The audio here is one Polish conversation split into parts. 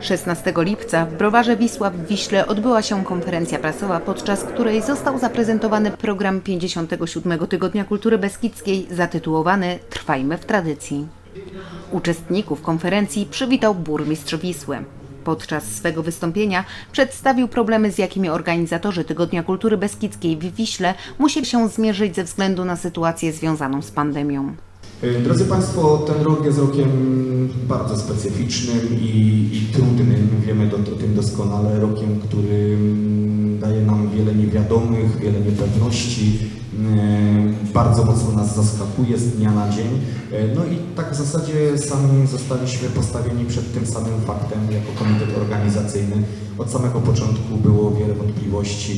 16 lipca w Browarze Wisła w Wiśle odbyła się konferencja prasowa, podczas której został zaprezentowany program 57 Tygodnia Kultury Beskidzkiej zatytułowany Trwajmy w tradycji. Uczestników konferencji przywitał burmistrz Wisły. Podczas swego wystąpienia przedstawił problemy, z jakimi organizatorzy Tygodnia Kultury Beskidzkiej w Wiśle musieli się zmierzyć ze względu na sytuację związaną z pandemią. E, Drodzy Państwo, ten rok jest rokiem bardzo specyficznym i, i trudnym, wiemy do, o tym doskonale, rokiem, który mm, daje nam wiele niewiadomych, wiele niepewności, e, bardzo mocno nas zaskakuje z dnia na dzień. E, No i tak w zasadzie sami zostaliśmy postawieni przed tym samym faktem jako komitet organizacyjny. Od samego początku było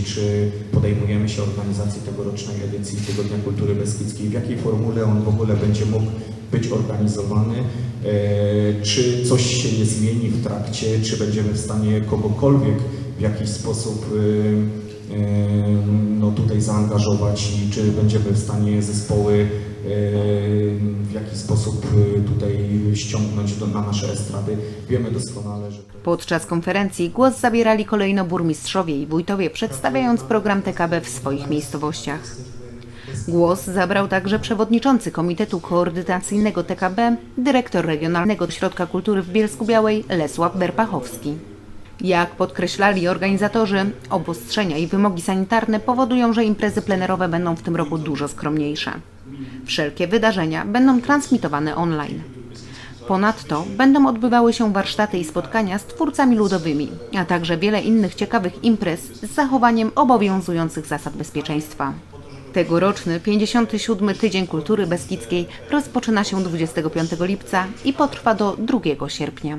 czy podejmujemy się organizacji tegorocznej edycji Tygodnia Kultury Beskidzkiej, w jakiej formule on w ogóle będzie mógł być organizowany, e, czy coś się nie zmieni w trakcie, czy będziemy w stanie kogokolwiek w jakiś sposób zaangażować i czy będziemy w stanie zespoły e, w jakiś sposób e, tutaj ściągnąć do, na nasze estrady. Wiemy doskonale, że Podczas konferencji głos zabierali kolejno burmistrzowie i wójtowie, przedstawiając program TKB w swoich miejscowościach. Głos zabrał także przewodniczący Komitetu Koordynacyjnego TKB, dyrektor Regionalnego Ośrodka Kultury w Bielsku Białej Lesław Berpachowski. Jak podkreślali organizatorzy, obostrzenia i wymogi sanitarne powodują, że imprezy plenerowe będą w tym roku dużo skromniejsze. Wszelkie wydarzenia będą transmitowane online. Ponadto będą odbywały się warsztaty i spotkania z twórcami ludowymi, a także wiele innych ciekawych imprez z zachowaniem obowiązujących zasad bezpieczeństwa. Tegoroczny 57. Tydzień Kultury Beskidzkiej rozpoczyna się 25 lipca i potrwa do 2 sierpnia.